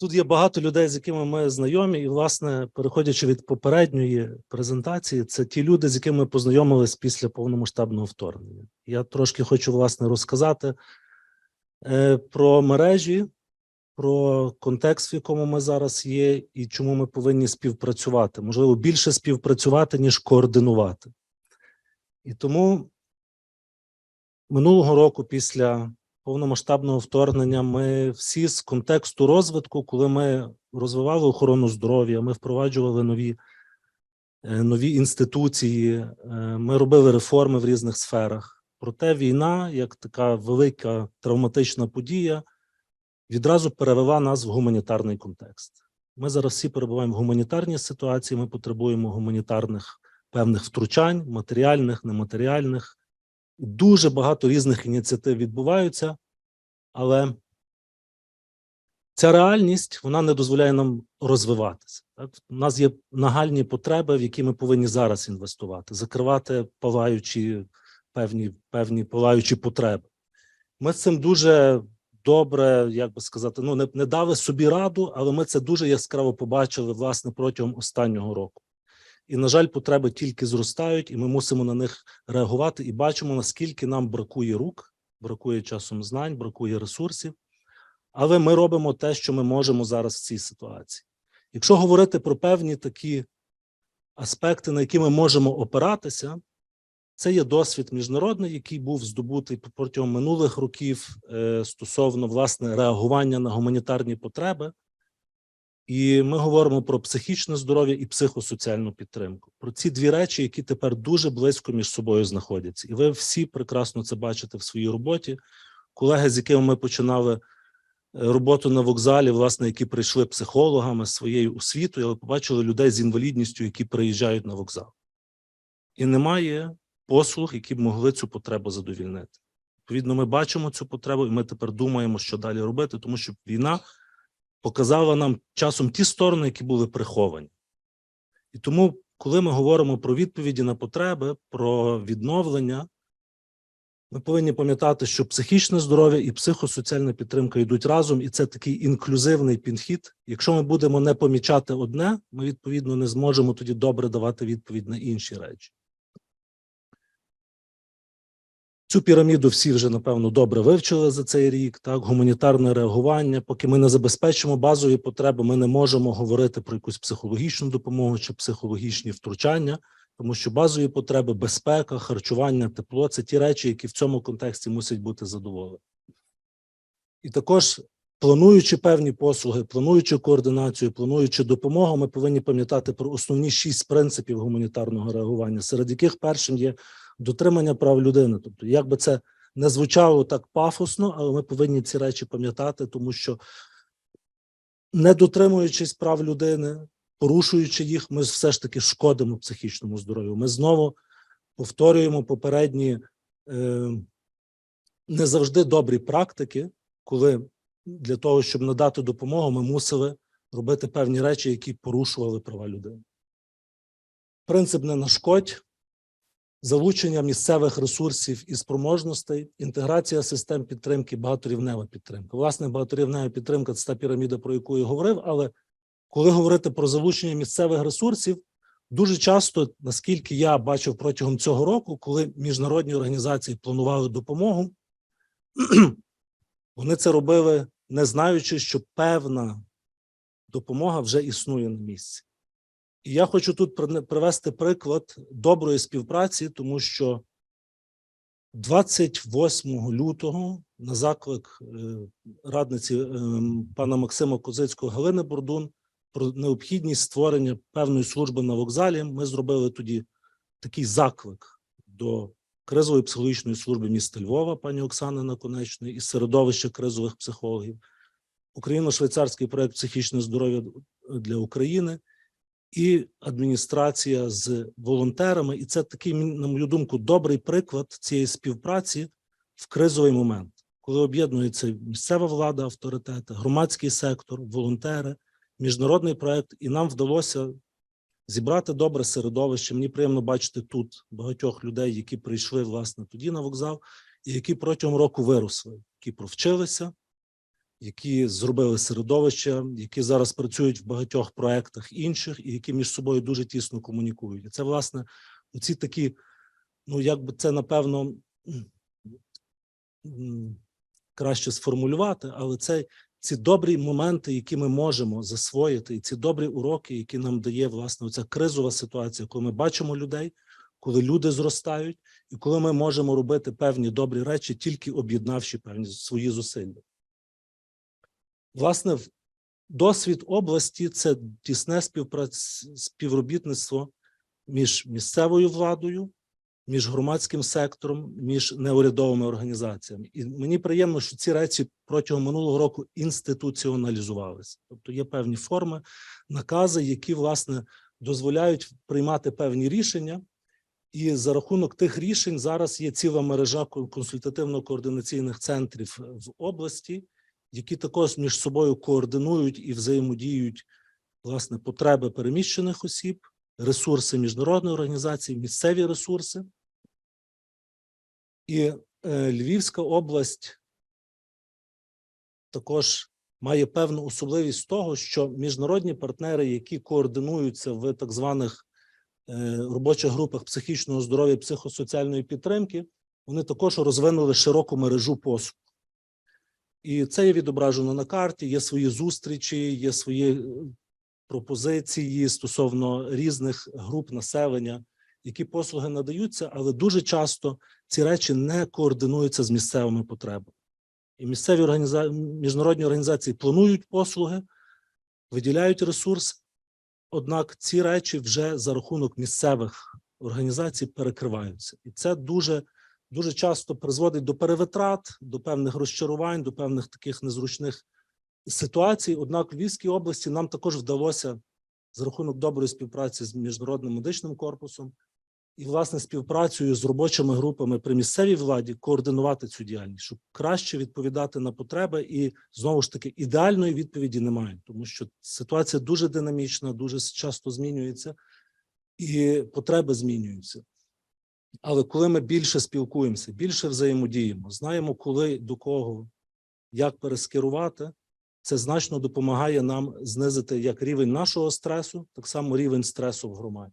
Тут є багато людей, з якими ми знайомі, і, власне, переходячи від попередньої презентації, це ті люди, з якими ми познайомились після повномасштабного вторгнення. Я трошки хочу власне розказати е, про мережі, про контекст, в якому ми зараз є, і чому ми повинні співпрацювати. Можливо, більше співпрацювати, ніж координувати. І тому минулого року, після повномасштабного вторгнення, ми всі з контексту розвитку, коли ми розвивали охорону здоров'я, ми впроваджували нові, е, нові інституції, е, ми робили реформи в різних сферах. Проте війна, як така велика травматична подія, відразу перевела нас в гуманітарний контекст. Ми зараз всі перебуваємо в гуманітарній ситуації, ми потребуємо гуманітарних певних втручань, матеріальних, нематеріальних. Дуже багато різних ініціатив відбуваються, але ця реальність вона не дозволяє нам розвиватися. Так? У нас є нагальні потреби, в які ми повинні зараз інвестувати, закривати палаючі певні, певні палаючі потреби. Ми з цим дуже добре, як би сказати, ну не, не дали собі раду, але ми це дуже яскраво побачили власне протягом останнього року. І, на жаль, потреби тільки зростають, і ми мусимо на них реагувати. І бачимо, наскільки нам бракує рук, бракує часом знань, бракує ресурсів. Але ми робимо те, що ми можемо зараз в цій ситуації. Якщо говорити про певні такі аспекти, на які ми можемо опиратися, це є досвід міжнародний, який був здобутий протягом минулих років е, стосовно власне реагування на гуманітарні потреби. І ми говоримо про психічне здоров'я і психосоціальну підтримку. Про ці дві речі, які тепер дуже близько між собою знаходяться. І ви всі прекрасно це бачите в своїй роботі. Колеги, з якими ми починали е, роботу на вокзалі, власне, які прийшли психологами своєю освітою, але побачили людей з інвалідністю, які приїжджають на вокзал. І немає послуг, які б могли цю потребу задовільнити. Відповідно, ми бачимо цю потребу, і ми тепер думаємо, що далі робити, тому що війна показала нам часом ті сторони, які були приховані. І тому, коли ми говоримо про відповіді на потреби, про відновлення, ми повинні пам'ятати, що психічне здоров'я і психосоціальна підтримка йдуть разом, і це такий інклюзивний підхід. Якщо ми будемо не помічати одне, ми відповідно не зможемо тоді добре давати відповідь на інші речі. Цю піраміду всі вже напевно добре вивчили за цей рік. Так, гуманітарне реагування. Поки ми не забезпечимо базові потреби, ми не можемо говорити про якусь психологічну допомогу чи психологічні втручання, тому що базові потреби, безпека, харчування, тепло це ті речі, які в цьому контексті мусять бути задоволені. І також, плануючи певні послуги, плануючи координацію, плануючи допомогу, ми повинні пам'ятати про основні шість принципів гуманітарного реагування, серед яких першим є дотримання прав людини. Тобто, як би це не звучало так пафосно, але ми повинні ці речі пам'ятати, тому що не дотримуючись прав людини, порушуючи їх, ми все ж таки шкодимо психічному здоров'ю. Ми знову повторюємо попередні е, не завжди добрі практики, коли для того, щоб надати допомогу, ми мусили робити певні речі, які порушували права людини. Принцип не нашкодь, залучення місцевих ресурсів і спроможностей, інтеграція систем підтримки, багаторівнева підтримка. Власне, багаторівнева підтримка це та піраміда, про яку я говорив. Але коли говорити про залучення місцевих ресурсів, дуже часто, наскільки я бачив протягом цього року, коли міжнародні організації планували допомогу, вони це робили, не знаючи, що певна допомога вже існує на місці. І я хочу тут при- привести приклад доброї співпраці, тому що 28 лютого на заклик е, радниці е, пана Максима Козицького Галини Бордун про необхідність створення певної служби на вокзалі. Ми зробили тоді такий заклик до кризової психологічної служби міста Львова, пані Оксани Наконечної, і середовища кризових психологів, Україно-швейцарський проект психічне здоров'я для України і адміністрація з волонтерами. І це такий, на мою думку, добрий приклад цієї співпраці в кризовий момент, коли об'єднується місцева влада, авторитети, громадський сектор, волонтери, міжнародний проект, і нам вдалося зібрати добре середовище. Мені приємно бачити тут багатьох людей, які прийшли власне тоді на вокзал, і які протягом року виросли, які провчилися, які зробили середовище, які зараз працюють в багатьох проектах інших, і які між собою дуже тісно комунікують. І це, власне, оці такі, ну як би це напевно краще сформулювати, але це ці добрі моменти, які ми можемо засвоїти, і ці добрі уроки, які нам дає власне оця кризова ситуація, коли ми бачимо людей, коли люди зростають, і коли ми можемо робити певні добрі речі, тільки об'єднавши певні свої зусилля. Власне, досвід області це тісне співпрац... співробітництво між місцевою владою, між громадським сектором, між неурядовими організаціями. І мені приємно, що ці речі протягом минулого року інституціоналізувалися. Тобто є певні форми, накази, які власне дозволяють приймати певні рішення. І за рахунок тих рішень зараз є ціла мережа консультативно-координаційних центрів в області, які також між собою координують і взаємодіють власне потреби переміщених осіб, ресурси міжнародної організації, місцеві ресурси. І е, Львівська область також має певну особливість того, що міжнародні партнери, які координуються в так званих е, робочих групах психічного здоров'я, психосоціальної підтримки, вони також розвинули широку мережу послуг. І це є відображено на карті. Є свої зустрічі, є свої е, пропозиції стосовно різних груп населення, які послуги надаються, але дуже часто ці речі не координуються з місцевими потребами. І місцеві організа... міжнародні організації планують послуги, виділяють ресурс, однак ці речі вже за рахунок місцевих організацій перекриваються. І це дуже, дуже часто призводить до перевитрат, до певних розчарувань, до певних таких незручних ситуацій. Однак в Львівській області нам також вдалося за рахунок доброї співпраці з міжнародним медичним корпусом і, власне, співпрацею з робочими групами при місцевій владі координувати цю діяльність, щоб краще відповідати на потреби. І знову ж таки ідеальної відповіді немає, тому що ситуація дуже динамічна, дуже часто змінюється, і потреби змінюються. Але коли ми більше спілкуємося, більше взаємодіємо, знаємо, коли до кого, як перескерувати, це значно допомагає нам знизити як рівень нашого стресу, так само рівень стресу в громаді.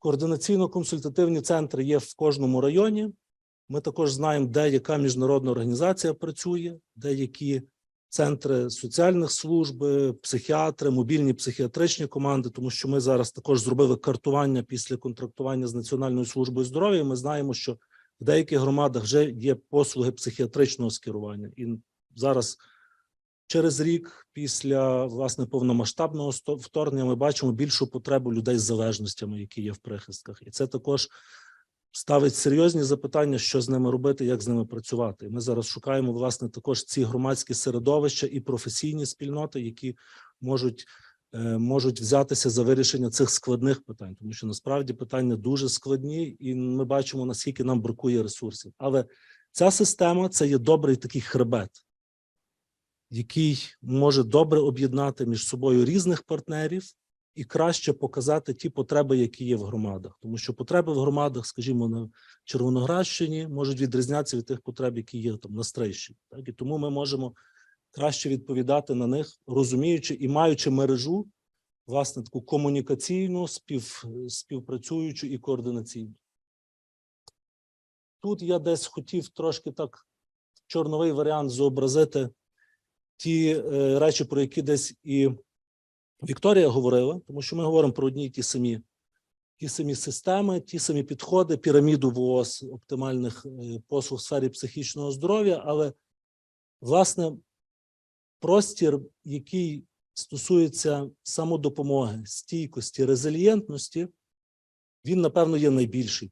Координаційно-консультативні центри є в кожному районі. Ми також знаємо, де яка міжнародна організація працює, де які центри соціальних служб, психіатри, мобільні психіатричні команди, тому що ми зараз також зробили картування після контрактування з Національною службою здоров'я. Ми знаємо, що в деяких громадах вже є послуги психіатричного скерування. І зараз через рік після власне повномасштабного вторгнення ми бачимо більшу потребу людей з залежностями, які є в прихистках, і це також ставить серйозні запитання, що з ними робити, як з ними працювати. Ми зараз шукаємо власне також ці громадські середовища і професійні спільноти, які можуть. е, Можуть взятися за вирішення цих складних питань, тому що насправді питання дуже складні, і ми бачимо наскільки нам бракує ресурсів. Але ця система це є добрий такий хребет, який може добре об'єднати між собою різних партнерів і краще показати ті потреби, які є в громадах. Тому що потреби в громадах, скажімо, на Червоноградщині можуть відрізнятися від тих потреб, які є там на Стрийщині. Так і тому ми можемо краще відповідати на них, розуміючи і маючи мережу, власне, таку комунікаційну, спів, співпрацюючу і координаційну. Тут я десь хотів трошки так чорновий варіант зобразити ті е, речі, про які десь і Вікторія говорила, тому що ми говоримо про одні й ті самі, ті самі системи, ті самі підходи, піраміду ВООЗ оптимальних е, послуг в сфері психічного здоров'я, але власне простір, який стосується самодопомоги, стійкості, резильєнтності, він, напевно, є найбільший.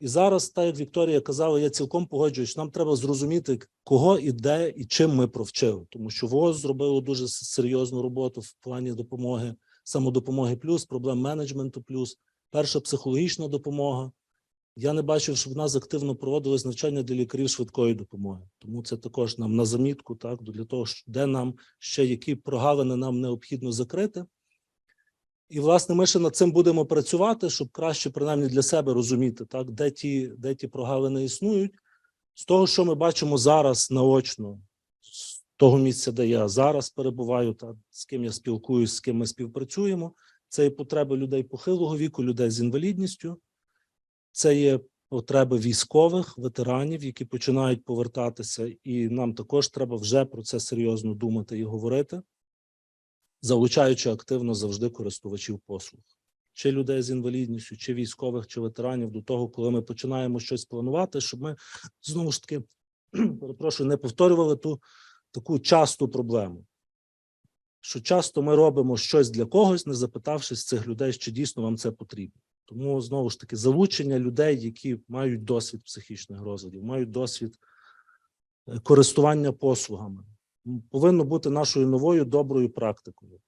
І зараз, так як Вікторія казала, я цілком погоджуюсь, нам треба зрозуміти, кого і де, і чим ми провчили. Тому що ВОЗ зробило дуже серйозну роботу в плані допомоги, самодопомоги плюс, проблем менеджменту плюс, перша психологічна допомога. Я не бачив, щоб в нас активно проводилось навчання для лікарів швидкої допомоги. Тому це також нам на замітку, так, для того, де нам ще які прогалини нам необхідно закрити. І, власне, ми ще над цим будемо працювати, щоб краще, принаймні, для себе розуміти, так, де ті, де ті прогалини існують, З того, що ми бачимо зараз наочно, з того місця, де я зараз перебуваю, та з ким я спілкуюсь, з ким ми співпрацюємо, це є потреби людей похилого віку, людей з інвалідністю, це є потреби військових, ветеранів, які починають повертатися, і нам також треба вже про це серйозно думати і говорити, залучаючи активно завжди користувачів послуг, чи людей з інвалідністю, чи військових, чи ветеранів до того, коли ми починаємо щось планувати, щоб ми знову ж таки перепрошую, не повторювали ту таку часту проблему. Що часто ми робимо щось для когось, не запитавшись цих людей, чи дійсно вам це потрібно. Тому знову ж таки залучення людей, які мають досвід психічних розладів, мають досвід е, користування послугами, повинно бути нашою новою доброю практикою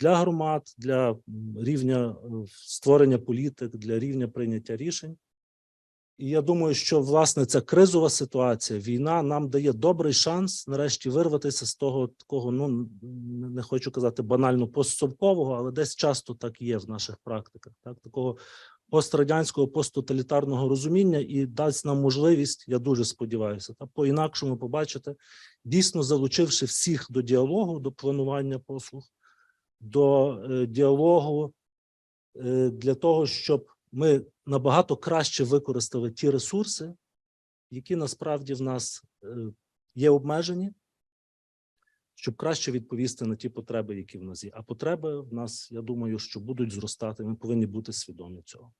для громад, для рівня е, створення політик, для рівня прийняття рішень. І я думаю, що власне ця кризова ситуація, війна нам дає добрий шанс нарешті вирватися з того такого, ну не хочу казати банально постсовкового, але десь часто так є в наших практиках, так такого пострадянського, посттоталітарного розуміння і дасть нам можливість, я дуже сподіваюся, та по-інакшому побачити, дійсно залучивши всіх до діалогу, до планування послуг, до е, діалогу е, для того, щоб ми набагато краще використали ті ресурси, які насправді в нас е, є обмежені, щоб краще відповісти на ті потреби, які в нас є. А потреби в нас, я думаю, що будуть зростати. Ми повинні бути свідомі цього.